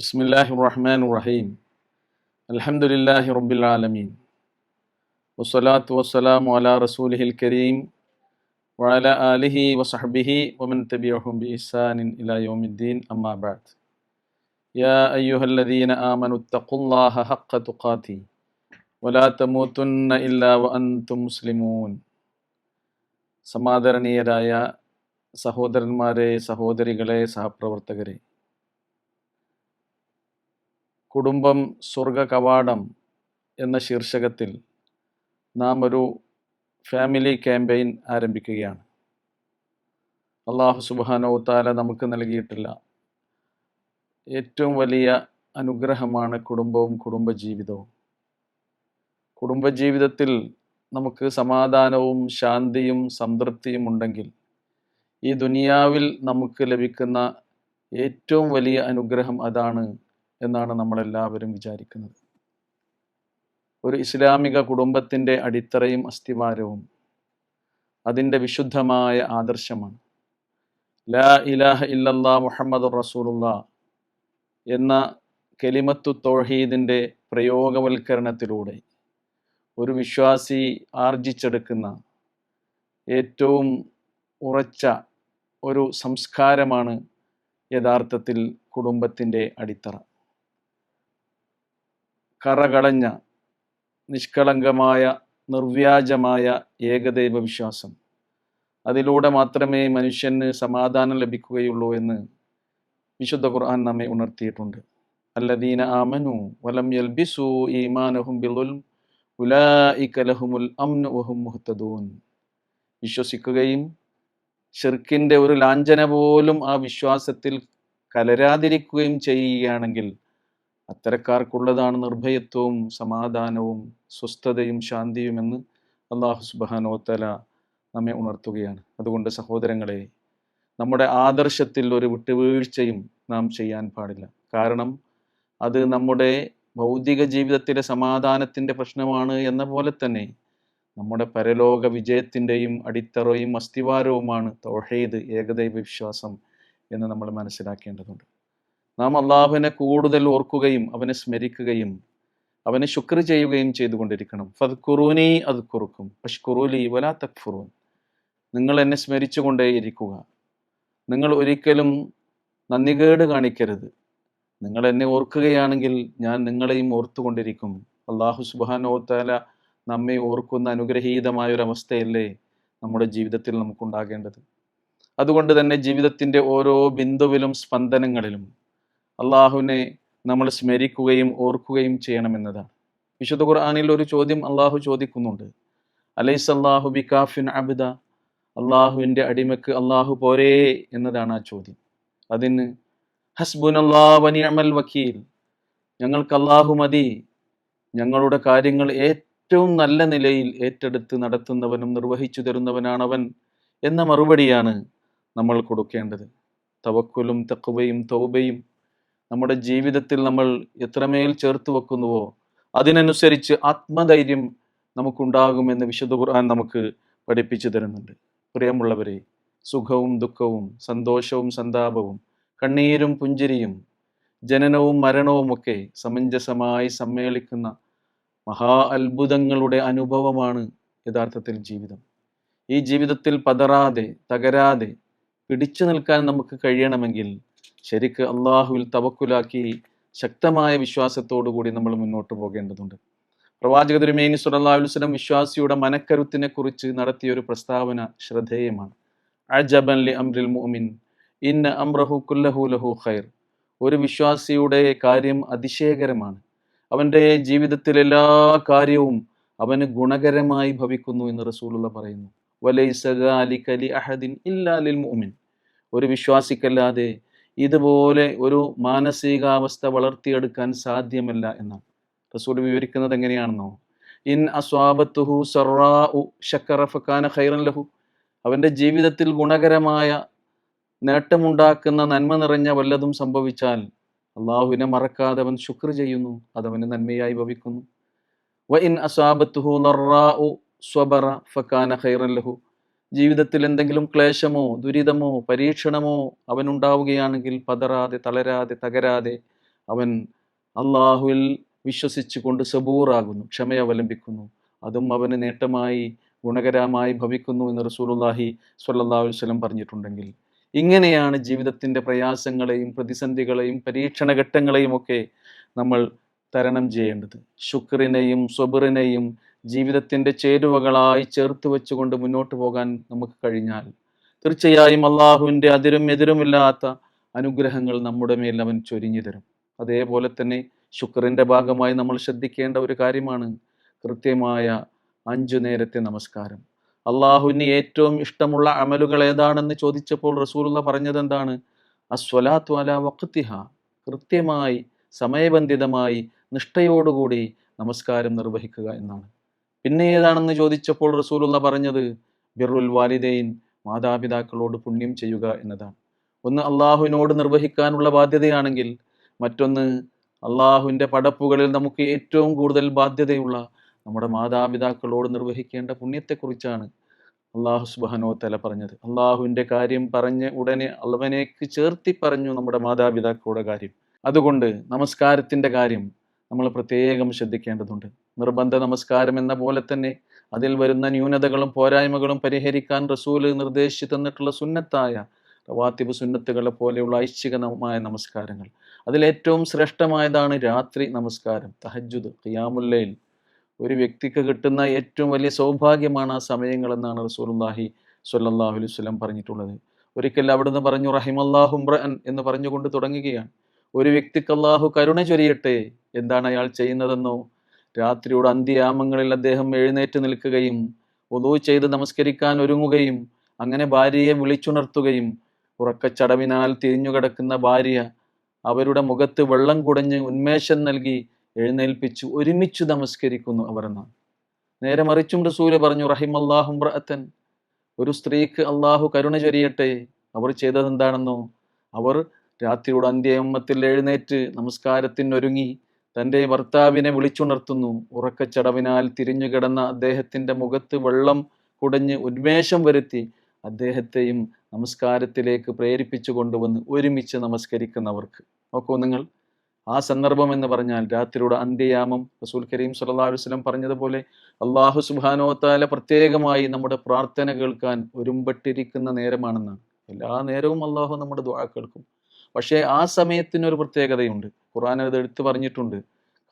بسم الله الرحمن الرحيم الحمد لله رب العالمين والصلاة والسلام على رسوله الكريم وعلى آله وصحبه ومن تبعهم بإحسان إلى يوم الدين أما بعد يا أيها الذين آمنوا اتقوا الله حق تقاته ولا تموتن إلا وأنتم مسلمون സമാദരണീയരായ സഹോദരന്മാരെ സഹോദരികളെ സഹപ്രവർത്തകരെ കുടുംബം സ്വർഗ കവാടം എന്ന ശീർഷകത്തിൽ നാം ഒരു ഫാമിലി ക്യാമ്പയിൻ ആരംഭിക്കുകയാണ്. അള്ളാഹു സുബാനോത്താല നമുക്ക് നൽകിയിട്ടില്ല. ഏറ്റവും വലിയ അനുഗ്രഹമാണ് കുടുംബവും കുടുംബജീവിതവും. കുടുംബജീവിതത്തിൽ നമുക്ക് സമാധാനവും ശാന്തിയും സംതൃപ്തിയും ഉണ്ടെങ്കിൽ ഈ ദുനിയാവിൽ നമുക്ക് ലഭിക്കുന്ന ഏറ്റവും വലിയ അനുഗ്രഹം അതാണ് എന്നാണ് നമ്മളെല്ലാവരും വിചാരിക്കുന്നത്. ഒരു ഇസ്ലാമിക കുടുംബത്തിന്റെ അടിത്തറയും അസ്ഥിവാരവും അതിന്റെ വിശുദ്ധമായ ആദർശമാണ്. ലാ ഇലാഹ ഇല്ലല്ലാ മുഹമ്മദ് റസൂലുള്ള എന്ന കെലിമത്തു തോഹീദിന്റെ പ്രയോഗവൽക്കരണത്തിലൂടെ ഒരു വിശ്വാസി ആർജിച്ചെടുക്കുന്ന ഏറ്റവും ഉറച്ച ഒരു സംസ്കാരമാണ് യഥാർത്ഥത്തിൽ കുടുംബത്തിന്റെ അടിത്തറ. കറകളഞ്ഞ നിഷ്കളങ്കമായ നിർവ്യാജമായ ഏകദൈവ വിശ്വാസം. അതിലൂടെ മാത്രമേ മനുഷ്യന് സമാധാനം ലഭിക്കുകയുള്ളൂ എന്ന് വിശുദ്ധ ഖുർആൻ നമ്മെ ഉണർത്തിയിട്ടുണ്ട്. അല്ലദീന ആമനു വലം യൽബിസു ഈമാനഹും ബിളുൽ ഉലായിക ലഹുമുൽ അംനു വഹും മുഹ്തദൂൻ. വിശ്വസിക്കുകയും ഷിർക്കിന്റെ ഒരു ലാഞ്ചന പോലും ആ വിശ്വാസത്തിൽ കലരാതിരിക്കുകയും ചെയ്യുകയാണെങ്കിൽ അത്തരക്കാർക്കുള്ളതാണ് നിർഭയത്വവും സമാധാനവും സ്വസ്ഥതയും ശാന്തിയുമെന്ന് അള്ളാഹു സുബാനോത്തല നമ്മെ ഉണർത്തുകയാണ്. അതുകൊണ്ട് സഹോദരങ്ങളെ നമ്മുടെ ആദർശത്തിൽ ഒരു വിട്ടുവീഴ്ചയും നാം ചെയ്യാൻ പാടില്ല. കാരണം അത് നമ്മുടെ ഭൗതിക ജീവിതത്തിലെ സമാധാനത്തിന്റെ പ്രശ്നമാണ് എന്ന പോലെ തന്നെ നമ്മുടെ പരലോക വിജയത്തിന്റെയും അടിത്തറയും അസ്ഥിവാരവുമാണ് തൗഹീദ് ഏകദൈവ വിശ്വാസം എന്ന് നമ്മൾ മനസ്സിലാക്കേണ്ടതുണ്ട്. നാം അള്ളാഹുവിനെ കൂടുതൽ ഓർക്കുകയും അവനെ സ്മരിക്കുകയും അവനെ ശുക്ർ ചെയ്യുകയും ചെയ്തുകൊണ്ടിരിക്കണം. ഫത് ഖുറൂനി അത് കുറുക്കും പഷ്കുറൂലി വലാ തക്ഫുറൂൻ. നിങ്ങൾ എന്നെ സ്മരിച്ചുകൊണ്ടേയിരിക്കുക. നിങ്ങൾ ഒരിക്കലും നന്ദികേട് കാണിക്കരുത്. നിങ്ങൾ എന്നെ ഓർക്കുകയാണെങ്കിൽ ഞാൻ നിങ്ങളെയും ഓർത്തുകൊണ്ടിരിക്കും. അള്ളാഹു സുബാനോത്താല നമ്മെ ഓർക്കുന്ന അനുഗ്രഹീതമായ ഒരു അവസ്ഥയല്ലേ നമ്മുടെ ജീവിതത്തിൽ നമുക്കുണ്ടാകേണ്ടത്. അതുകൊണ്ട് തന്നെ ജീവിതത്തിന്റെ ഓരോ ബിന്ദുവിലും സ്പന്ദനങ്ങളിലും അള്ളാഹുവിനെ നമ്മൾ സ്മരിക്കുകയും ഓർക്കുകയും ചെയ്യണമെന്നതാണ്. വിശുദ്ധ ഖുർആാനിൽ ഒരു ചോദ്യം അള്ളാഹു ചോദിക്കുന്നുണ്ട്. അലൈസ് അള്ളാഹു ബികാഫിൻ അബിദ. അള്ളാഹുവിന്റെ അടിമക്ക് അള്ളാഹു പോരേ എന്നതാണ് ആ ചോദ്യം. അതിന് ഹസ്ബുൻ അമൽ വക്കീൽ. ഞങ്ങൾക്ക് അള്ളാഹു മതി. ഞങ്ങളുടെ കാര്യങ്ങൾ ഏറ്റവും നല്ല നിലയിൽ ഏറ്റെടുത്ത് നടത്തുന്നവനും നിർവഹിച്ചു തരുന്നവനാണവൻ എന്ന മറുപടിയാണ് നമ്മൾ കൊടുക്കേണ്ടത്. തവക്കുലും തക്കുവയും തൗബയും നമ്മുടെ ജീവിതത്തിൽ നമ്മൾ എത്രമേൽ ചേർത്ത് വെക്കുന്നുവോ അതിനനുസരിച്ച് ആത്മധൈര്യം നമുക്കുണ്ടാകുമെന്ന് വിശുദ്ധ ഖുർആൻ നമുക്ക് പഠിപ്പിച്ചു തരുന്നുണ്ട്. പ്രിയമുള്ളവരെ സുഖവും ദുഃഖവും സന്തോഷവും സന്താപവും കണ്ണീരും പുഞ്ചിരിയും ജനനവും മരണവും ഒക്കെ സമഞ്ജസമായി സമ്മേളിക്കുന്ന മഹാ അത്ഭുതങ്ങളുടെ അനുഭവമാണ് യഥാർത്ഥത്തിൽ ജീവിതം. ഈ ജീവിതത്തിൽ പതറാതെ തകരാതെ പിടിച്ചു നിൽക്കാൻ നമുക്ക് കഴിയണമെങ്കിൽ ശരിക്ക് അള്ളാഹുവിൽ തവക്കുലാക്കി ശക്തമായ വിശ്വാസത്തോടു കൂടി നമ്മൾ മുന്നോട്ട് പോകേണ്ടതുണ്ട്. പ്രവാചക തിരുമേനി സുലല്ലാസ്ലം വിശ്വാസിയുടെ മനക്കരുത്തിനെ കുറിച്ച് നടത്തിയ ഒരു പ്രസ്താവന ശ്രദ്ധേയമാണ്. അജബൻ ലി ഇന്ന അംറഹു കുല്ലഹു ലഹു ഖൈർ. ഒരു വിശ്വാസിയുടെ കാര്യം അതിശയകരമാണ്. അവന്റെ ജീവിതത്തിൽ എല്ലാ കാര്യവും അവന് ഗുണകരമായി ഭവിക്കുന്നു എന്ന് റസൂലുള്ള പറയുന്നു. വലൈസലി അഹദിൻ ഇല്ലാ ലിൽ മുഅ്മിൻ. ഒരു വിശ്വാസിക്കല്ലാതെ ഇതുപോലെ ഒരു മാനസികാവസ്ഥ വളർത്തിയെടുക്കാൻ സാധ്യമല്ല എന്നാണ്. റസൂൽ വിവരിക്കുന്നത് എങ്ങനെയാണെന്നോ ഇൻ അസ്വാബത്തുഹു സർറാ ഉ ഫക്കാന ഖൈറൻ ലഹു. അവന്റെ ജീവിതത്തിൽ ഗുണകരമായ നേട്ടമുണ്ടാക്കുന്ന നന്മ നിറഞ്ഞ വല്ലതും സംഭവിച്ചാൽ അള്ളാഹുവിനെ മറക്കാതെ അവൻ ശുക്ർ ചെയ്യുന്നു അതവന് നന്മയായി ഭവിക്കുന്നു. വ ഇൻ അസാബത്തുഹു ഉ സ്വബറ ഫക്കാന ഖൈറൻ ലഹു. ജീവിതത്തിൽ എന്തെങ്കിലും ക്ലേശമോ ദുരിതമോ പരീക്ഷണമോ അവനുണ്ടാവുകയാണെങ്കിൽ പതറാതെ തളരാതെ തകരാതെ അവൻ അള്ളാഹുവിൽ വിശ്വസിച്ചുകൊണ്ട് സബൂറാകുന്നു ക്ഷമ അവലംബിക്കുന്നു. അതും അവന് നേട്ടമായി ഗുണകരമായി ഭവിക്കുന്നു എന്ന് റസൂലുല്ലാഹി അലൈഹി വസല്ലം പറഞ്ഞിട്ടുണ്ടെങ്കിൽ ഇങ്ങനെയാണ് ജീവിതത്തിന്റെ പ്രയാസങ്ങളെയും പ്രതിസന്ധികളെയും പരീക്ഷണ ഘട്ടങ്ങളെയും ഒക്കെ നമ്മൾ തരണം ചെയ്യേണ്ടത്. ശുക്രിനെയും സ്വബറിനെയും ജീവിതത്തിന്റെ ചേരുവകളായി ചേർത്ത് വെച്ചുകൊണ്ട് മുന്നോട്ട് പോകാൻ നമുക്ക് കഴിഞ്ഞാൽ തീർച്ചയായും അള്ളാഹുവിന്റെ അതിരും എതിരുമില്ലാത്ത അനുഗ്രഹങ്ങൾ നമ്മുടെ മേൽ അവൻ ചൊരിഞ്ഞു തരും. അതേപോലെ തന്നെ ശുക്രന്റെ ഭാഗമായി നമ്മൾ ശ്രദ്ധിക്കേണ്ട ഒരു കാര്യമാണ് കൃത്യമായ അഞ്ചു നേരത്തെ നമസ്കാരം. അള്ളാഹുവിന് ഏറ്റവും ഇഷ്ടമുള്ള അമലുകൾ ഏതാണെന്ന് ചോദിച്ചപ്പോൾ റസൂലുള്ള പറഞ്ഞത് എന്താണ്? അസ്വലാത്തു അല വഖത്തിഹ കൃത്യമായി സമയബന്ധിതമായി നിഷ്ഠയോടുകൂടി നമസ്കാരം നിർവഹിക്കുക എന്നാണ്. പിന്നെ ഏതാണെന്ന് ചോദിച്ചപ്പോൾ റസൂലുള്ള പറഞ്ഞത് ബിറുൽ വാലിദൈൻ മാതാപിതാക്കളോട് പുണ്യം ചെയ്യുക എന്നതാണ്. ഒന്ന് അള്ളാഹുവിനോട് നിർവഹിക്കാനുള്ള ബാധ്യതയാണെങ്കിൽ മറ്റൊന്ന് അള്ളാഹുവിന്റെ പടപ്പുകളിൽ നമുക്ക് ഏറ്റവും കൂടുതൽ ബാധ്യതയുള്ള നമ്മുടെ മാതാപിതാക്കളോട് നിർവഹിക്കേണ്ട പുണ്യത്തെക്കുറിച്ചാണ് അള്ളാഹു സുബാനോ തല പറഞ്ഞത്. അള്ളാഹുവിന്റെ കാര്യം പറഞ്ഞ് ഉടനെ അള്ളവനേക്ക് ചേർത്തി പറഞ്ഞു നമ്മുടെ മാതാപിതാക്കളുടെ കാര്യം. അതുകൊണ്ട് നമസ്കാരത്തിന്റെ കാര്യം നമ്മൾ പ്രത്യേകം ശ്രദ്ധിക്കേണ്ടതുണ്ട്. നിർബന്ധ നമസ്കാരം എന്ന പോലെ തന്നെ അതിൽ വരുന്ന ന്യൂനതകളും പോരായ്മകളും പരിഹരിക്കാൻ റസൂൽ നിർദ്ദേശിച്ചു തന്നിട്ടുള്ള സുന്നത്തായ റവാത്തിബ് സുന്നത്തുകളെ പോലെയുള്ള ഐച്ഛികമായ നമസ്കാരങ്ങൾ. അതിലേറ്റവും ശ്രേഷ്ഠമായതാണ് രാത്രി നമസ്കാരം തഹജുദ് ഖിയാമുല്ലയിൽ ഒരു വ്യക്തിക്ക് കിട്ടുന്ന ഏറ്റവും വലിയ സൗഭാഗ്യമാണ് ആ സമയങ്ങളെന്നാണ് റസൂലുള്ളാഹി സ്വല്ലല്ലാഹു അലൈഹി വസല്ലം പറഞ്ഞിട്ടുള്ളത്. ഒരിക്കൽ അവിടുന്ന് പറഞ്ഞു റഹിമല്ലാഹു ഉംറഅൻ എന്ന് പറഞ്ഞുകൊണ്ട് തുടങ്ങുകയാണ്. ഒരു വ്യക്തിക്ക് അള്ളാഹു കരുണ ചൊരിയട്ടെ എന്താണ് അയാൾ ചെയ്യുന്നതെന്നോ? രാത്രിയുടെ അന്ത്യയാമങ്ങളിൽ അദ്ദേഹം എഴുന്നേറ്റ് നിൽക്കുകയും ഒതു ചെയ്ത് നമസ്കരിക്കാൻ ഒരുങ്ങുകയും അങ്ങനെ ഭാര്യയെ വിളിച്ചുണർത്തുകയും ഉറക്കച്ചടവിനാൽ തിരിഞ്ഞുകിടക്കുന്ന ഭാര്യ അവരുടെ മുഖത്ത് വെള്ളം കുടഞ്ഞ് ഉന്മേഷം നൽകി എഴുന്നേൽപ്പിച്ചു ഒരുമിച്ച് നമസ്കരിക്കുന്നു അവർ എന്നാണ് നേരെ മറിച്ചും റസൂൽ പറഞ്ഞു റഹിം അള്ളാഹുംറഅത്തൻ ഒരു സ്ത്രീക്ക് അള്ളാഹു കരുണ ചൊരിയട്ടെ. അവർ ചെയ്തതെന്താണെന്നോ അവർ രാത്രിയുടെ അന്ത്യമ്മത്തിൽ എഴുന്നേറ്റ് നമസ്കാരത്തിനൊരുങ്ങി തന്റെ ഭർത്താവിനെ വിളിച്ചുണർത്തുന്നു. ഉറക്കച്ചടവിനാൽ തിരിഞ്ഞുകിടന്ന അദ്ദേഹത്തിന്റെ മുഖത്ത് വെള്ളം കുടഞ്ഞ് ഉന്മേഷം വരുത്തി. അദ്ദേഹത്തെയും നമസ്കാരത്തിലേക്ക് പ്രേരിപ്പിച്ചു കൊണ്ടുവന്ന് ഒരുമിച്ച് നമസ്കരിക്കുന്നവർക്ക്. നോക്കൂ നിങ്ങൾ ആ സന്ദർഭം എന്ന് പറഞ്ഞാൽ രാത്രിയുടെ അന്ത്യയാമം റസൂൽ കരീം സലഹു വസ്ലം പറഞ്ഞതുപോലെ അള്ളാഹു സുബ്ഹാനഹു വതആല പ്രത്യേകമായി നമ്മുടെ പ്രാർത്ഥന കേൾക്കാൻ ഒരുമ്പെട്ടിരിക്കുന്ന നേരമാണെന്നാണ്. എല്ലാ നേരവും അള്ളാഹു നമ്മുടെ ദ്വാ കേൾക്കും. പക്ഷേ ആ സമയത്തിന് ഒരു പ്രത്യേകതയുണ്ട്. ഖുർആൻ അത് എടുത്തു പറഞ്ഞിട്ടുണ്ട്.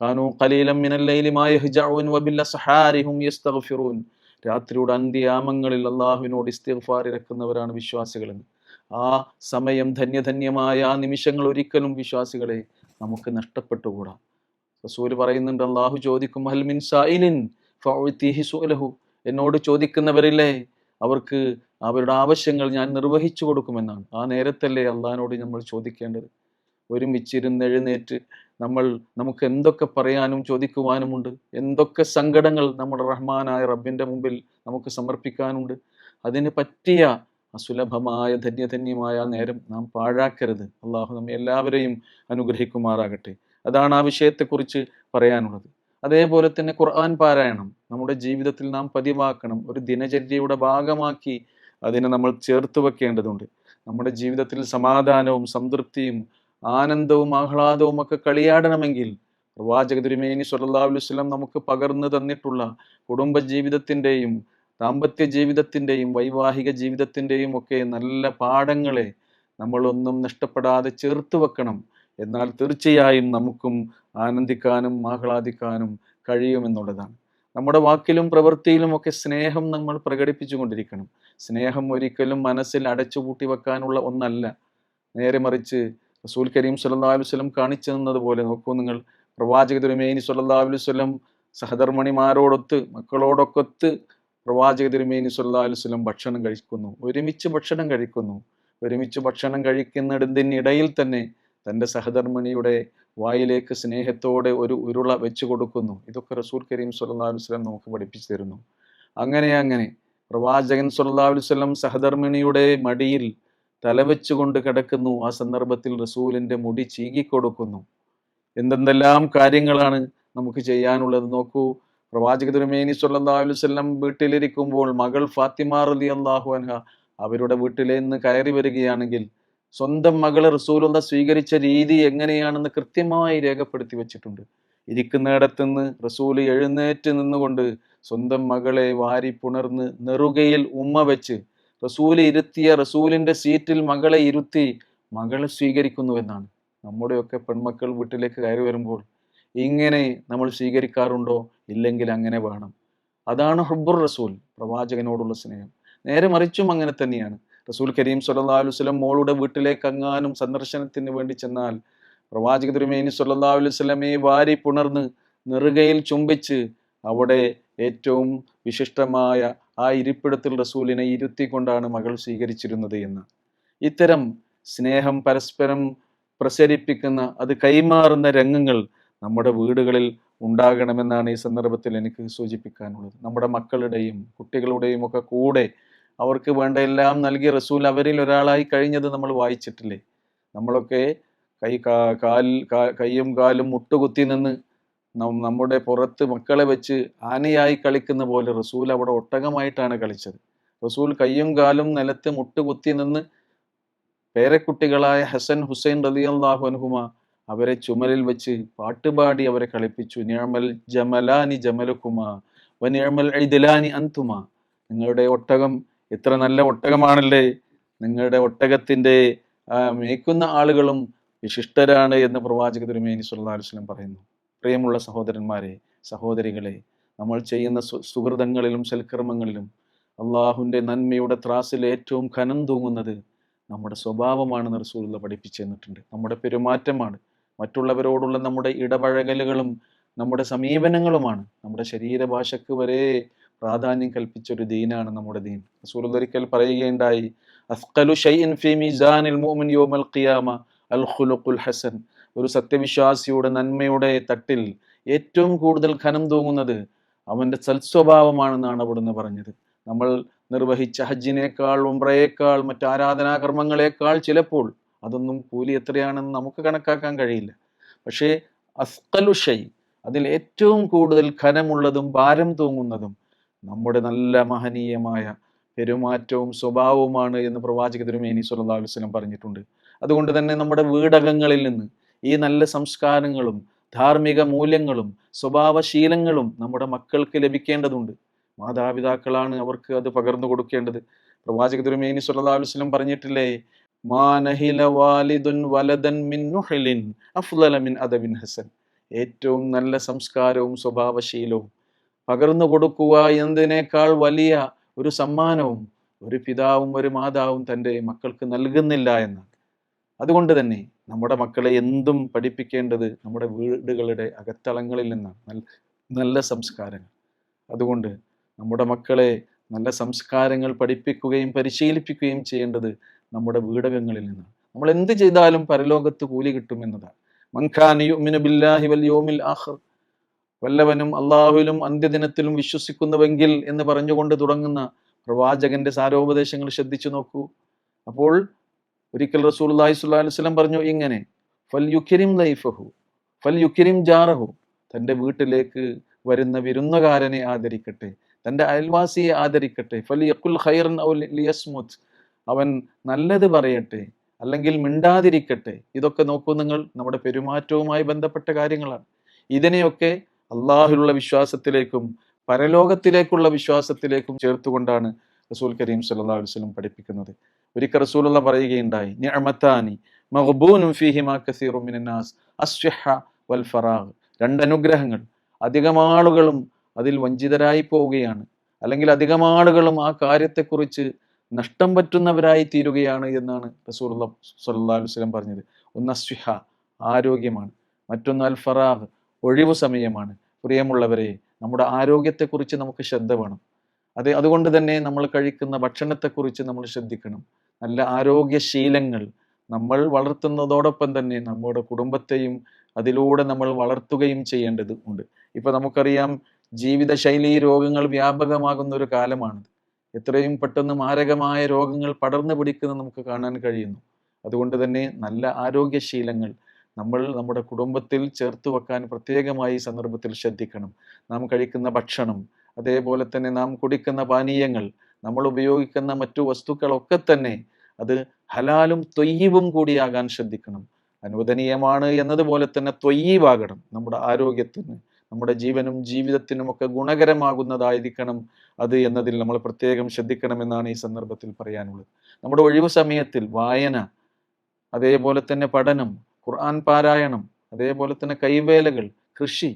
കാനു ഖലീലം മിനൽ ലൈലി മാ യഹ്ജഊൻ വബിൽ അസ്ഹാരി ഹും യസ്തഗ്ഫിറൂൻ. രാത്രിയുടെ അന്ത്യയാമങ്ങളിൽ അള്ളാഹുവിനോട് ഇസ്തിഗ്ഫാർ ഇറക്കുന്നവരാണ് വിശ്വാസികളെന്ന് ആ സമയം ധന്യധന്യമായ ആ നിമിഷങ്ങൾ ഒരിക്കലും വിശ്വാസികളെ നമുക്ക് നഷ്ടപ്പെട്ടുകൂടാ. റസൂൽ പറയുന്നുണ്ട് അള്ളാഹു ചോദിക്കും ഹൽ മിൻ സായിലിൻ എന്നോട് ചോദിക്കുന്നവരില്ലേ അവർക്ക് അവരുടെ ആവശ്യങ്ങൾ ഞാൻ നിർവഹിച്ചു കൊടുക്കുമെന്നാണ്. ആ നേരത്തല്ലേ അള്ളഹാനോട് നമ്മൾ ചോദിക്കേണ്ടത്. ഒരുമിച്ചിരുന്ന് എഴുന്നേറ്റ് നമ്മൾ നമുക്ക് എന്തൊക്കെ പറയാനും ചോദിക്കുവാനുമുണ്ട്. എന്തൊക്കെ സങ്കടങ്ങൾ നമ്മുടെ റഹ്മാനായ റബ്ബിന്റെ മുമ്പിൽ നമുക്ക് സമർപ്പിക്കാനുണ്ട്. അതിന് പറ്റിയ അസുലഭമായ ധന്യധന്യമായ നേരം നാം പാഴാക്കരുത്. അള്ളാഹു നമ്മെ എല്ലാവരെയും അനുഗ്രഹിക്കുമാറാകട്ടെ. അതാണ് ആ വിഷയത്തെക്കുറിച്ച് പറയാനുള്ളത്. അതേപോലെ തന്നെ ഖുർആൻ പാരായണം നമ്മുടെ ജീവിതത്തിൽ നാം പതിവാക്കണം ഒരു ദിനചര്യയുടെ ഭാഗമാക്കി അതിനെ നമ്മൾ ചേർത്ത് വെക്കേണ്ടതുണ്ട്. നമ്മുടെ ജീവിതത്തിൽ സമാധാനവും സംതൃപ്തിയും ആനന്ദവും ആഹ്ലാദവും ഒക്കെ കളിയാടണമെങ്കിൽ പ്രവാചക തിരുമേനി അലൈഹി വസല്ലം നമുക്ക് പകർന്നു തന്നിട്ടുള്ള കുടുംബ ജീവിതത്തിന്റെയും ദാമ്പത്യ ജീവിതത്തിന്റെയും വൈവാഹിക ജീവിതത്തിന്റെയും ഒക്കെ നല്ല പാഠങ്ങളെ നമ്മളൊന്നും നഷ്ടപ്പെടാതെ ചേർത്ത് വെക്കണം. എന്നാൽ തീർച്ചയായും നമുക്കും ആനന്ദിക്കാനും ആഹ്ലാദിക്കാനും കഴിയുമെന്നുള്ളതാണ് നമ്മുടെ വാക്കിലും പ്രവൃത്തിയിലും ഒക്കെ സ്നേഹം നമ്മൾ പ്രകടിപ്പിച്ചുകൊണ്ടിരിക്കണം. സ്നേഹം ഒരിക്കലും മനസ്സിൽ അടച്ചുപൂട്ടി വെക്കാനുള്ള ഒന്നല്ല. നേരെ മറിച്ച് റസൂൽ കരീം സല്ലല്ലാഹു അലൈഹി വസല്ലം കാണിച്ചു തന്നതുപോലെ നോക്കൂ നിങ്ങൾ. പ്രവാചക തിരുമേനി സല്ലല്ലാഹു അലൈഹി വസല്ലം സഹധർമ്മണിമാരോടൊത്ത് മക്കളോടൊക്കൊത്ത് പ്രവാചക തിരുമേനി സല്ലല്ലാഹു അലൈഹി വസല്ലം ഭക്ഷണം കഴിക്കുന്നു. ഒരുമിച്ച് ഭക്ഷണം കഴിക്കുന്നു. ഒരുമിച്ച് ഭക്ഷണം കഴിക്കുന്നിടത്തിനിടയിൽ തന്നെ തന്റെ സഹധർമ്മിണിയുടെ വായിലേക്ക് സ്നേഹത്തോടെ ഒരു ഉരുള വെച്ചു കൊടുക്കുന്നു. ഇതൊക്കെ റസൂൽ കരീം അലൈഹി വസല്ലം നമുക്ക് പഠിപ്പിച്ചു തരുന്നു. അങ്ങനെ അങ്ങനെ പ്രവാചകൻ അലൈഹി വസല്ലം സഹധർമ്മിണിയുടെ മടിയിൽ തലവെച്ചുകൊണ്ട് കിടക്കുന്നു. ആ സന്ദർഭത്തിൽ റസൂലിന്റെ മുടി ചീകിക്കൊടുക്കുന്നു എന്തെന്തെല്ലാം കാര്യങ്ങളാണ് നമുക്ക് ചെയ്യാനുള്ളത് നോക്കൂ. പ്രവാചക തിരുമേനി അലൈഹി വസല്ലം വീട്ടിലിരിക്കുമ്പോൾ മകൾ ഫാത്തിമ റളിയല്ലാഹു അൻഹ അവരുടെ വീട്ടിലേന്ന് കയറി വരികയാണെങ്കിൽ സ്വന്തം മകളെ റസൂലുള്ള സ്വീകരിച്ച രീതി എങ്ങനെയാണെന്ന് കൃത്യമായി രേഖപ്പെടുത്തി വെച്ചിട്ടുണ്ട്. ഇരിക്കുന്നിടത്തുനിന്ന് റസൂൽ എഴുന്നേറ്റ് നിന്നുകൊണ്ട് സ്വന്തം മകളെ വാരി പുണർന്ന് നെറുകയിൽ ഉമ്മ വെച്ച് റസൂൽ ഇരുത്തിയ റസൂലിന്റെ സീറ്റിൽ മകളെ ഇരുത്തി മകളെ സ്വീകരിക്കുന്നുവെന്നാണ് നമ്മുടെയൊക്കെ പെൺമക്കൾ വീട്ടിലേക്ക് കയറി വരുമ്പോൾ ഇങ്ങനെ നമ്മൾ സ്വീകരിക്കാറുണ്ടോ? ഇല്ലെങ്കിൽ അങ്ങനെ വേണം. അതാണ് ഹുബുർ റസൂൽ പ്രവാചകനോടുള്ള സ്നേഹം. നേരെ മറിച്ചും അങ്ങനെ തന്നെയാണ്. റസൂൽ കരീം സല്ലാ വസ്ലം മോളുടെ വീട്ടിലേക്ക് അങ്ങാനും സന്ദർശനത്തിന് വേണ്ടി ചെന്നാൽ പ്രവാചക തിരുമേനി സല്ലാ വസ്ലമയെ വാരി പുണർന്ന് നെറുകയിൽ ചുംബിച്ച് അവിടെ ഏറ്റവും വിശിഷ്ടമായ ആ ഇരിപ്പിടത്തിൽ റസൂലിനെ ഇരുത്തിക്കൊണ്ടാണ് മകൾ സ്വീകരിച്ചിരുന്നത് എന്ന്. ഇത്തരം സ്നേഹം പരസ്പരം പ്രസരിപ്പിക്കുന്ന അത് കൈമാറുന്ന രംഗങ്ങൾ നമ്മുടെ വീടുകളിൽ ഉണ്ടാകണമെന്നാണ് ഈ സന്ദർഭത്തിൽ എനിക്ക് സൂചിപ്പിക്കാനുള്ളത്. നമ്മുടെ മക്കളുടെയും കുട്ടികളുടെയും ഒക്കെ കൂടെ അവർക്ക് വേണ്ട എല്ലാം നൽകി റസൂൽ അവരിൽ ഒരാളായി കഴിഞ്ഞത് നമ്മൾ വായിച്ചിട്ടില്ലേ? നമ്മളൊക്കെ കൈ കാൽ കൈയും കാലും മുട്ടുകുത്തി നിന്ന് നമ്മുടെ പുറത്ത് മക്കളെ വെച്ച് ആനയായി കളിക്കുന്ന പോലെ റസൂൽ അവിടെ ഒട്ടകമായിട്ടാണ് കളിച്ചത്. റസൂൽ കയ്യും കാലും നിലത്ത് മുട്ടുകുത്തി നിന്ന് പേരക്കുട്ടികളായ ഹസൻ ഹുസൈൻ റലിയല്ലാഹു അനുഹുമ അവരെ ചുമലിൽ വെച്ച് പാട്ടുപാടി അവരെ കളിപ്പിച്ചു. നിഴമൽ ജമലാനി ജമലുക്കുമ വനിഴമൽ എഴുതലാനി അന്തുമ നിങ്ങളുടെ ഒട്ടകം എത്ര നല്ല ഒട്ടകമാണല്ലേ? നിങ്ങളുടെ ഒട്ടകത്തിന്റെ മേക്കുന്ന ആളുകളും വിശിഷ്ടരാണ് എന്ന് പ്രവാചക തിരുമേനി സുല്ലാ വസ്ലം പറയുന്നു. പ്രിയമുള്ള സഹോദരന്മാരെ സഹോദരികളെ നമ്മൾ ചെയ്യുന്ന സുഹൃതങ്ങളിലും സൽക്കർമ്മങ്ങളിലും അള്ളാഹുവിന്റെ നന്മയുടെ ത്രാസിൽ ഏറ്റവും ഖനം തൂങ്ങുന്നത് നമ്മുടെ സ്വഭാവമാണെന്ന് റസൂലുള്ള പഠിപ്പിച്ചു തന്നിട്ടുണ്ട് നമ്മുടെ പെരുമാറ്റമാണ്. മറ്റുള്ളവരോടുള്ള നമ്മുടെ ഇടപഴകലുകളും നമ്മുടെ സമീപനങ്ങളുമാണ്. നമ്മുടെ ശരീരഭാഷയ്ക്ക് വരെ പ്രാധാന്യം കൽപ്പിച്ച ഒരു ദീനാണ് നമ്മുടെ ദീൻ. റസൂൽ ഒരിക്കൽ പറയുകയുണ്ടായി അസ്കലു ഷൈൻ ഫി മിസാനിൽ മുഅ്മിൻ യൗമൽ ഖിയാമ അൽ ഖുലുഖുൽ ഹസൻ. ഒരു സത്യവിശ്വാസിയുടെ നന്മയുടെ തട്ടിൽ ഏറ്റവും കൂടുതൽ ഖനം തൂങ്ങുന്നത് അവന്റെ സൽസ്വഭാവമാണെന്നാണ് അവിടുന്ന് പറഞ്ഞത്. നമ്മൾ നിർവഹിച്ച ഹജ്ജിനേക്കാൾ ഉംറയേക്കാൾ മറ്റ് ആരാധനാകർമ്മങ്ങളേക്കാൾ ചിലപ്പോൾ അതൊന്നും കൂലി എത്രയാണെന്ന് നമുക്ക് കണക്കാക്കാൻ കഴിയില്ല. പക്ഷേ അസ്കലുഷൈ അതിൽ ഏറ്റവും കൂടുതൽ ഖനമുള്ളതും ഭാരം തൂങ്ങുന്നതും നമ്മുടെ നല്ല മഹനീയമായ പെരുമാറ്റവും സ്വഭാവവുമാണ് എന്ന് പ്രവാചക തിരുമേനി സുല്ലാ വസ്ലം പറഞ്ഞിട്ടുണ്ട്. അതുകൊണ്ട് തന്നെ നമ്മുടെ വീടകങ്ങളിൽ നിന്ന് ഈ നല്ല സംസ്കാരങ്ങളും ധാർമ്മിക മൂല്യങ്ങളും സ്വഭാവശീലങ്ങളും നമ്മുടെ മക്കൾക്ക് ലഭിക്കേണ്ടതുണ്ട്. മാതാപിതാക്കളാണ് അവർക്ക് അത് പകർന്നു കൊടുക്കേണ്ടത്. പ്രവാചക തിരുമേനി സുല്ലാ വസ്ലം പറഞ്ഞിട്ടില്ലേ? ഹസൻ. ഏറ്റവും നല്ല സംസ്കാരവും സ്വഭാവശീലവും പകർന്നു കൊടുക്കുക എന്നതിനേക്കാൾ വലിയ ഒരു സമ്മാനവും ഒരു പിതാവും ഒരു മാതാവും തന്റെ മക്കൾക്ക് നൽകുന്നില്ല എന്നാണ് അതുകൊണ്ട് തന്നെ നമ്മുടെ മക്കളെ എന്തും പഠിപ്പിക്കേണ്ടത് നമ്മുടെ വീടുകളുടെ അകത്തളങ്ങളിൽ നിന്നാണ്. നല്ല സംസ്കാരങ്ങൾ. അതുകൊണ്ട് നമ്മുടെ മക്കളെ നല്ല സംസ്കാരങ്ങൾ പഠിപ്പിക്കുകയും പരിശീലിപ്പിക്കുകയും ചെയ്യേണ്ടത് നമ്മുടെ വീടകങ്ങളിൽ നിന്നാണ്. നമ്മൾ എന്ത് ചെയ്താലും പരലോകത്ത് കൂലി കിട്ടുമെന്നതാണ് മൻഖാൻ യുമിനു ബില്ലാഹി വൽ യോമിൽ ആഖർ. വല്ലവനും അള്ളാഹുവിലും അന്ത്യദിനത്തിലും വിശ്വസിക്കുന്നുവെങ്കിൽ എന്ന് പറഞ്ഞുകൊണ്ട് തുടങ്ങുന്ന പ്രവാചകന്റെ സാരോപദേശങ്ങൾ ശ്രദ്ധിച്ചു നോക്കൂ. അപ്പോൾ ഒരിക്കൽ റസൂൽ അള്ളാഹി പറഞ്ഞു ഇങ്ങനെ ഫൽ യുക്കിരിം ലൈഫഹു ഫൽ യുക്കിരിം ജാറഹു തന്റെ വീട്ടിലേക്ക് വരുന്ന വിരുന്നുകാരനെ ആദരിക്കട്ടെ തന്റെ അയൽവാസിയെ ആദരിക്കട്ടെ ഫൽ യക്കുൽ ഖൈറൻ ലിയസ്മുത്ത് അവൻ നല്ലത് പറയട്ടെ അല്ലെങ്കിൽ മിണ്ടാതിരിക്കട്ടെ. ഇതൊക്കെ നോക്കൂ നിങ്ങൾ നമ്മുടെ പെരുമാറ്റവുമായി ബന്ധപ്പെട്ട കാര്യങ്ങളാണ്. ഇതിനെയൊക്കെ അള്ളാഹുലുള്ള വിശ്വാസത്തിലേക്കും പരലോകത്തിലേക്കുള്ള വിശ്വാസത്തിലേക്കും ചേർത്തുകൊണ്ടാണ് റസൂൽ കരീം സല്ലാ വസ്ലം പഠിപ്പിക്കുന്നത്. ഒരിക്കൽ റസൂലുള്ള പറയുകയുണ്ടായി നിഅമത്താനി അസ്വഹ വൽ ഫറാഹ് രണ്ട് അനുഗ്രഹങ്ങൾ. അധികം ആളുകളും അതിൽ വഞ്ചിതരായി പോവുകയാണ്. അല്ലെങ്കിൽ അധികം ആളുകളും ആ കാര്യത്തെക്കുറിച്ച് നഷ്ടം പറ്റുന്നവരായി തീരുകയാണ് എന്നാണ് റസൂൽ സല്ലാ വസ്ലം പറഞ്ഞത്. ഒന്ന് അസ്വിഹ ആരോഗ്യമാണ്. മറ്റൊന്ന് അൽ ഫറാഗ്. ഒഴിവു സമയമാണ്. പ്രിയമുള്ളവരെ നമ്മുടെ ആരോഗ്യത്തെക്കുറിച്ച് നമുക്ക് ശ്രദ്ധ വേണം. അത് അതുകൊണ്ട് തന്നെ നമ്മൾ കഴിക്കുന്ന ഭക്ഷണത്തെക്കുറിച്ച് നമ്മൾ ശ്രദ്ധിക്കണം. നല്ല ആരോഗ്യശീലങ്ങൾ നമ്മൾ വളർത്തുന്നതോടൊപ്പം തന്നെ നമ്മുടെ കുടുംബത്തെയും അതിലൂടെ നമ്മൾ വളർത്തുകയും ചെയ്യേണ്ടത് ഉണ്ട്. ഇപ്പൊ നമുക്കറിയാം ജീവിതശൈലി രോഗങ്ങൾ വ്യാപകമാകുന്ന ഒരു കാലമാണിത് എത്രയും പെട്ടെന്ന് മാരകമായ രോഗങ്ങൾ പടർന്നു പിടിക്കുന്നത് നമുക്ക് കാണാൻ കഴിയുന്നു. അതുകൊണ്ട് തന്നെ നല്ല ആരോഗ്യശീലങ്ങൾ നമ്മൾ നമ്മുടെ കുടുംബത്തിൽ ചേർത്ത് വെക്കാൻ പ്രത്യേകമായി സന്ദർഭത്തിൽ ശ്രദ്ധിക്കണം. നാം കഴിക്കുന്ന ഭക്ഷണം അതേപോലെ തന്നെ നാം കുടിക്കുന്ന പാനീയങ്ങൾ നമ്മൾ ഉപയോഗിക്കുന്ന മറ്റു വസ്തുക്കളൊക്കെ തന്നെ അത് ഹലാലും തൊയ്യവും കൂടിയാകാൻ ശ്രദ്ധിക്കണം. അനുവദനീയമാണ് എന്നതുപോലെ തന്നെ തൊയ്യീവാകണം നമ്മുടെ ആരോഗ്യത്തിന് നമ്മുടെ ജീവനും ജീവിതത്തിനും ഒക്കെ ഗുണകരമാകുന്നതായിരിക്കണം അത് എന്നതിൽ നമ്മൾ പ്രത്യേകം ശ്രദ്ധിക്കണമെന്നാണ് ഈ സന്ദർഭത്തിൽ പറയാനുള്ളത്. നമ്മുടെ ഒഴിവു സമയത്തിൽ വായന അതേപോലെ തന്നെ പഠനം ഖുർആൻ പാരായണം അതേപോലെ തന്നെ കൈവേലകൾ കൃഷി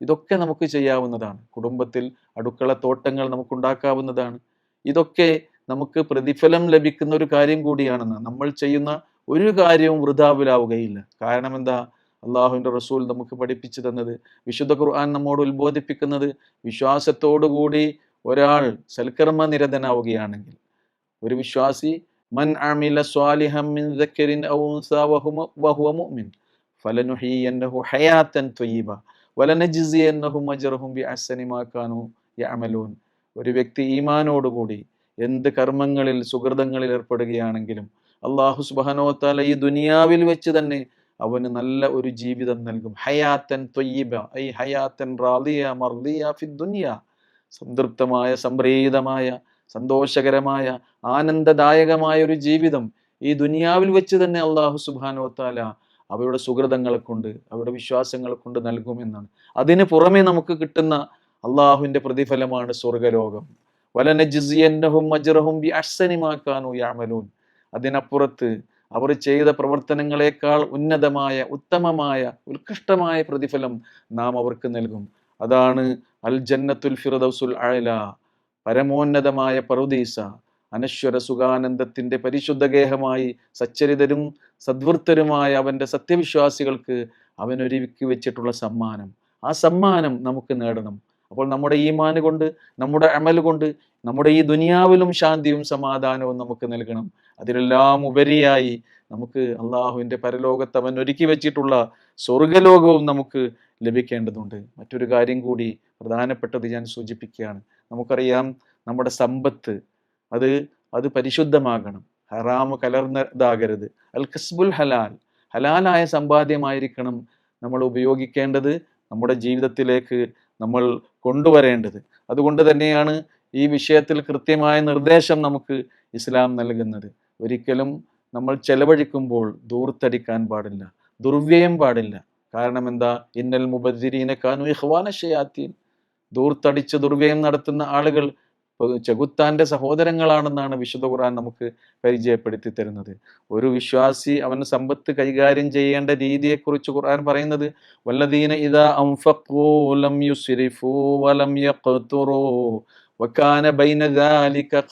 ഇതൊക്കെ നമുക്ക് ചെയ്യാവുന്നതാണ്. കുടുംബത്തിൽ അടുക്കള തോട്ടങ്ങൾ നമുക്ക് ഉണ്ടാക്കാവുന്നതാണ് ഇതൊക്കെ നമുക്ക് പ്രതിഫലം ലഭിക്കുന്ന ഒരു കാര്യം കൂടിയാണെന്ന് നമ്മൾ ചെയ്യുന്ന ഒരു കാര്യവും വൃതാവിലാവുകയില്ല കാരണം എന്താ? അള്ളാഹുവിന്റെ റസൂൽ നമുക്ക് പഠിപ്പിച്ചു തന്നത് വിശുദ്ധ ഖുർആൻ നമ്മോട് ഉത്ബോധിപ്പിക്കുന്നത് വിശ്വാസത്തോടുകൂടി ഒരാൾ സൽക്കർമ്മ നിരതനാവുകയാണെങ്കിൽ ഒരു വിശ്വാസി മൻ അമില സ്വാലിഹം മിൻ ദക്കരിൻ ഔ ഉൻസാ വഹുമ വഹുവ മുഅ്മിൻ ഫലനുഹിയന്നഹു ഹയാത്തൻ ത്വയ്യിബ വലനജിസിയന്നഹും ബി ബിഅഹ്സനി മാ കാനു യഅമലൂൻ ഒരു വ്യക്തി ഈമാനോടുകൂടി എന്ത് കർമ്മങ്ങളിൽ സുഹൃതങ്ങളിൽ ഏർപ്പെടുകയാണെങ്കിലും അള്ളാഹു സുബാനോത്താല ഈ ദുനിയാവിൽ വെച്ച് തന്നെ അവന് നല്ല ഒരു ജീവിതം നൽകും. ഹയാത്തൻ ത്വയ്യിബ ഐ ഹയാത്തൻ റാദിയ മർദിയ ഫി ദുനിയ സംതൃപ്തമായ സംപ്രീതമായ സന്തോഷകരമായ ആനന്ദദായകമായ ഒരു ജീവിതം ഈ ദുനിയാവിൽ വെച്ച് തന്നെ അള്ളാഹു സുബാനോത്താല അവരുടെ സുഹൃതങ്ങളെ കൊണ്ട് അവരുടെ വിശ്വാസങ്ങളെ കൊണ്ട് നൽകുമെന്നാണ്. അതിന് പുറമെ നമുക്ക് കിട്ടുന്ന അള്ളാഹുവിന്റെ പ്രതിഫലമാണ് സ്വർഗലോകം. വലനജിസിയന്നഹും അതിനപ്പുറത്ത് അവർ ചെയ്ത പ്രവർത്തനങ്ങളെക്കാൾ ഉന്നതമായ ഉത്തമമായ ഉത്കൃഷ്ടമായ പ്രതിഫലം നാം അവർക്ക് നൽകും. അതാണ് അൽ ജന്നത്തുൽ ഫിറദൌസുൽ അഴല പരമോന്നതമായ പറുദീസ അനശ്വര സുഖാനന്ദത്തിന്റെ പരിശുദ്ധ ഗേഹമായി സച്ചരിതരും സദ്വൃത്തരുമായ അവന്റെ സത്യവിശ്വാസികൾക്ക് അവൻ ഒരുക്കി വെച്ചിട്ടുള്ള സമ്മാനം. ആ സമ്മാനം നമുക്ക് നേടണം. അപ്പോൾ നമ്മുടെ ഈമാന് കൊണ്ട് നമ്മുടെ അമൽ കൊണ്ട് നമ്മുടെ ഈ ദുനിയാവിലും ശാന്തിയും സമാധാനവും നമുക്ക് നൽകണം. അതിലെല്ലാം ഉപരിയായി നമുക്ക് അള്ളാഹുവിന്റെ പരലോകത്ത് അവൻ ഒരുക്കി വെച്ചിട്ടുള്ള സ്വർഗലോകവും നമുക്ക് ലഭിക്കേണ്ടതുണ്ട്. മറ്റൊരു കാര്യം കൂടി പ്രധാനപ്പെട്ടത് ഞാൻ സൂചിപ്പിക്കുകയാണ്. നമുക്കറിയാം നമ്മുടെ സമ്പത്ത് അത് അത് പരിശുദ്ധമാകണം. ഹറാമ് കലർന്നതാകരുത്. അൽ ഖസ്ബുൽ ഹലാൽ. ഹലാലായ സമ്പാദ്യമായിരിക്കണം നമ്മൾ ഉപയോഗിക്കേണ്ടത് നമ്മുടെ ജീവിതത്തിലേക്ക് നമ്മൾ കൊണ്ടുവരേണ്ടത്. അതുകൊണ്ട് തന്നെയാണ് ഈ വിഷയത്തിൽ കൃത്യമായ നിർദ്ദേശം നമുക്ക് ഇസ്ലാം നൽകുന്നത്. ഒരിക്കലും നമ്മൾ ചെലവഴിക്കുമ്പോൾ ദൂർത്തടിക്കാൻ പാടില്ല ദുർവ്യയം പാടില്ല. കാരണം എന്താ? ഇന്നൽ മുബദ്ദിരീനെ കാനു ഇഹ്വാന ഷയാത്തീൻ. ദൂർത്തടിച്ച് ദുർവ്യയം നടത്തുന്ന ആളുകൾ ചെകുത്താന്റെ സഹോദരങ്ങളാണെന്നാണ് വിശുദ്ധ ഖുർആൻ നമുക്ക് പരിചയപ്പെടുത്തി തരുന്നത്. ഒരു വിശ്വാസി അവന് സമ്പത്ത് കൈകാര്യം ചെയ്യേണ്ട രീതിയെക്കുറിച്ച് ഖുർആൻ പറയുന്നത് വല്ലദീന യുസ്രിഫൂ വലം ബൈന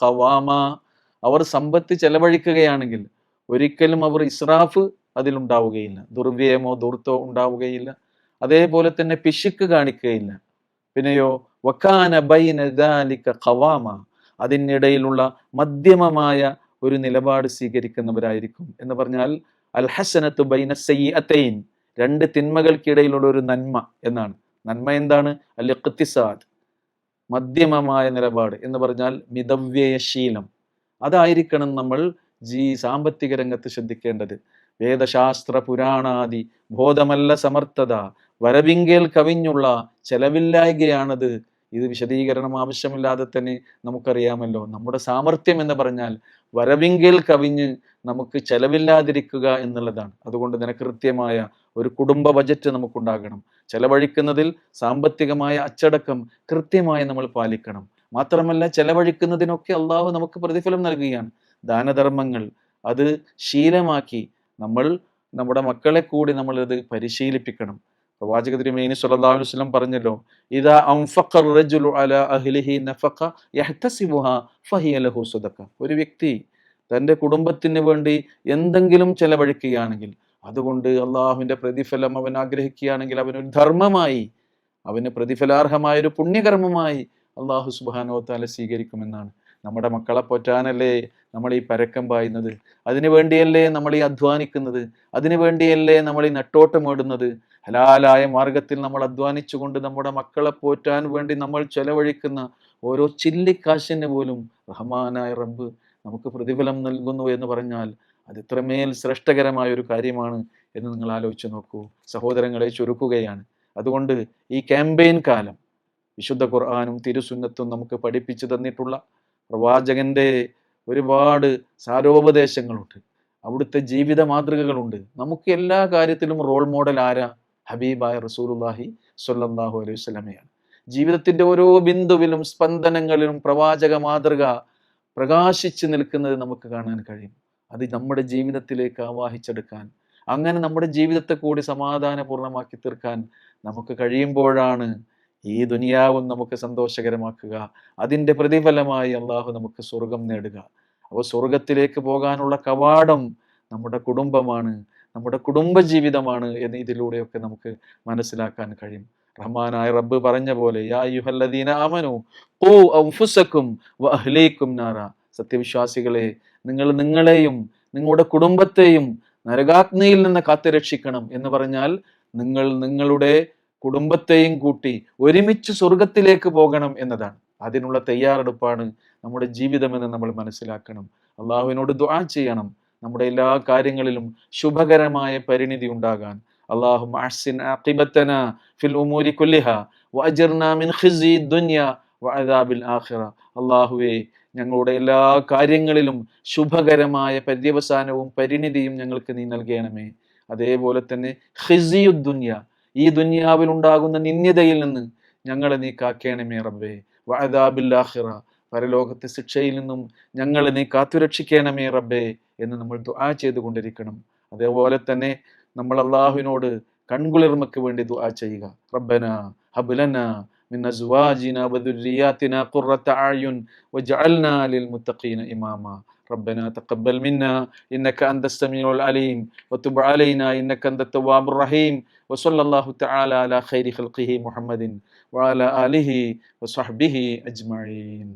ഖവാമ. അവർ സമ്പത്ത് ചെലവഴിക്കുകയാണെങ്കിൽ ഒരിക്കലും അവർ ഇസ്രാഫ് അതിലുണ്ടാവുകയില്ല ദുർവ്യയമോ ദൂർത്തോ ഉണ്ടാവുകയില്ല. അതേപോലെ തന്നെ പിശുക്ക് കാണിക്കുകയില്ല. പിന്നെയോ വക്കാന ബൈന ദാലിക ഖവാമ. അതിനിടയിലുള്ള മധ്യമമായ ഒരു നിലപാട് സ്വീകരിക്കുന്നവരായിരിക്കും എന്ന് പറഞ്ഞാൽ അൽ ഹസനത്ത് ബൈന സയ്യത്തൈൻ രണ്ട് തിന്മകൾക്കിടയിലുള്ള ഒരു നന്മ എന്നാണ്. നന്മ എന്താണ്? അൽ ഇഖ്തിസാദ്. മധ്യമമായ നിലപാട് എന്ന് പറഞ്ഞാൽ മിതവ്യയശീലം. അതായിരിക്കണം നമ്മൾ ജീ സാമ്പത്തിക രംഗത്ത് ശ്രദ്ധിക്കേണ്ടത്. വേദശാസ്ത്ര പുരാണാദി ബോധമല്ല സമർത്ഥത വരവിങ്കേൽ കവിഞ്ഞുള്ള ചെലവില്ലായ്കയാണത് ഇത് വിശദീകരണം ആവശ്യമില്ലാതെ തന്നെ നമുക്കറിയാമല്ലോ. നമ്മുടെ സാമർഥ്യം എന്ന് പറഞ്ഞാൽ വരവിങ്കിൽ കവിഞ്ഞ് നമുക്ക് ചെലവില്ലാതിരിക്കുക എന്നുള്ളതാണ്. അതുകൊണ്ട് തന്നെ കൃത്യമായ ഒരു കുടുംബ ബജറ്റ് നമുക്കുണ്ടാകണം. ചെലവഴിക്കുന്നതിൽ സാമ്പത്തികമായ അച്ചടക്കം കൃത്യമായി നമ്മൾ പാലിക്കണം. മാത്രമല്ല ചെലവഴിക്കുന്നതിനൊക്കെ അള്ളാഹു നമുക്ക് പ്രതിഫലം നൽകുകയാണ്. ദാനധർമ്മങ്ങൾ അത് ശീലമാക്കി നമ്മൾ നമ്മുടെ മക്കളെ കൂടി നമ്മളത് പരിശീലിപ്പിക്കണം. പ്രവാചക തിരുമേനി അലൈഹി വസല്ലം പറഞ്ഞല്ലോ സദഖ ഒരു വ്യക്തി തന്റെ കുടുംബത്തിന് വേണ്ടി എന്തെങ്കിലും ചെലവഴിക്കുകയാണെങ്കിൽ അതുകൊണ്ട് അള്ളാഹുവിന്റെ പ്രതിഫലം അവൻ ആഗ്രഹിക്കുകയാണെങ്കിൽ അവനൊരു ധർമ്മമായി അവന് പ്രതിഫലാർഹമായ ഒരു പുണ്യകർമ്മമായി അള്ളാഹു സുബാനോ താല സ്വീകരിക്കുമെന്നാണ്. നമ്മുടെ മക്കളെ പോറ്റാനല്ലേ നമ്മൾ ഈ പരക്കം പായുന്നത്? അതിനു വേണ്ടിയല്ലേ നമ്മൾ ഈ അധ്വാനിക്കുന്നത്? അതിനു വേണ്ടിയല്ലേ നമ്മൾ ഈ നെട്ടോട്ടമോടുന്നത് ഹലാലായ മാർഗത്തിൽ നമ്മൾ അധ്വാനിച്ചുകൊണ്ട് നമ്മുടെ മക്കളെ പോറ്റാൻ വേണ്ടി നമ്മൾ ചെലവഴിക്കുന്ന ഓരോ ചില്ലിക്കാശിന് പോലും റഹ്മാനായ റബ്ബ് നമുക്ക് പ്രതിഫലം നൽകുന്നു എന്ന് പറഞ്ഞാൽ അത് ഇത്രമേൽ ശ്രേഷ്ഠകരമായ ഒരു കാര്യമാണ് എന്ന് നിങ്ങൾ ആലോചിച്ച് നോക്കൂ. സഹോദരങ്ങളെ ചുരുക്കുകയാണ്. അതുകൊണ്ട് ഈ ക്യാമ്പയിൻ കാലം വിശുദ്ധ ഖുർആാനും തിരുസുന്നത്തും നമുക്ക് പഠിപ്പിച്ചു തന്നിട്ടുള്ള പ്രവാചകന്റെ ഒരുപാട് സാരോപദേശങ്ങളുണ്ട്. അവിടുത്തെ ജീവിത മാതൃകകളുണ്ട് നമുക്ക് എല്ലാ കാര്യത്തിലും റോൾ മോഡൽ ആരാ? ഹബീബായ റസൂലുല്ലാഹി സ്വല്ലല്ലാഹു അലൈഹി വസല്ലമയാണ്. ജീവിതത്തിന്റെ ഓരോ ബിന്ദുവിലും സ്പന്ദനങ്ങളിലും പ്രവാചക മാതൃക പ്രകാശിച്ച് നിൽക്കുന്നത് നമുക്ക് കാണാൻ കഴിയും. അത് നമ്മുടെ ജീവിതത്തിലേക്ക് ആവാഹിച്ചെടുക്കാൻ അങ്ങനെ നമ്മുടെ ജീവിതത്തെ കൂടി സമാധാനപൂർണമാക്കി തീർക്കാൻ നമുക്ക് കഴിയുമ്പോഴാണ് ഈ ദുനിയാവും നമുക്ക് സന്തോഷകരമാക്കുക. അതിന്റെ പ്രതിഫലമായി അള്ളാഹു നമുക്ക് സ്വർഗം നേടുക. അപ്പോൾ സ്വർഗത്തിലേക്ക് പോകാനുള്ള കവാടം നമ്മുടെ കുടുംബമാണ്. നമ്മുടെ കുടുംബ ജീവിതമാണ് എന്ന് ഇതിലൂടെയൊക്കെ നമുക്ക് മനസ്സിലാക്കാൻ കഴിയും. റഹ്മാനായ റബ്ബ് പറഞ്ഞ പോലെ യാ നാറ. സത്യവിശ്വാസികളെ നിങ്ങൾ നിങ്ങളെയും നിങ്ങളുടെ കുടുംബത്തെയും നരകാഗ്നിയിൽ നിന്ന് കാത്തുരക്ഷിക്കണം എന്ന് പറഞ്ഞാൽ നിങ്ങൾ നിങ്ങളുടെ കുടുംബത്തെയും കൂട്ടി ഒരുമിച്ച് സ്വർഗത്തിലേക്ക് പോകണം എന്നതാണ്. അതിനുള്ള തയ്യാറെടുപ്പാണ് നമ്മുടെ ജീവിതമെന്ന് നമ്മൾ മനസ്സിലാക്കണം. അള്ളാഹുവിനോട് ദ്വാ ചെയ്യണം. നമ്മുടെ എല്ലാ കാര്യങ്ങളിലും ശുഭകരമായ പരിണിതി ഉണ്ടാകാൻ. അള്ളാഹു അഹ്സിൻ ഫിൽ ഉമൂരി മിൻ ഖിസി ആഖിറ. ഞങ്ങളുടെ എല്ലാ കാര്യങ്ങളിലും ശുഭകരമായ പര്യവസാനവും പരിണിതിയും ഞങ്ങൾക്ക് നീ നൽകണമേ. അതേപോലെ തന്നെ ഖിസിയുദ്ദുന്യ ഈ ദുനിയാവിൽ ഉണ്ടാകുന്ന നിന്യതയിൽ നിന്ന് ഞങ്ങളെ നീ കാക്കേണമേ റബ്ബേ. വഅദാബിൽ ആഖിറ. പരലോകത്തെ ശിക്ഷയിൽ നിന്നും ഞങ്ങളെ നീ കാത്തുരക്ഷിക്കണമേ റബ്ബേ എന്ന് നമ്മൾ ദുആ ചെയ്തുകൊണ്ടിരിക്കണം അതേപോലെ തന്നെ നമ്മൾ അള്ളാഹുവിനോട് കൺകുളിർമയ്ക്ക് വേണ്ടി ദുആ ചെയ്യുക റബ്ബന ഹബ്ലന من أزواجنا وذرياتنا قرة أعين وجعلنا للمتقين إماما ربنا تقبل منا إنك أنت السميع العليم وتب علينا إنك أنت التواب الرحيم وصلى الله تعالى على خير خلقه محمد وعلى آله وصحبه أجمعين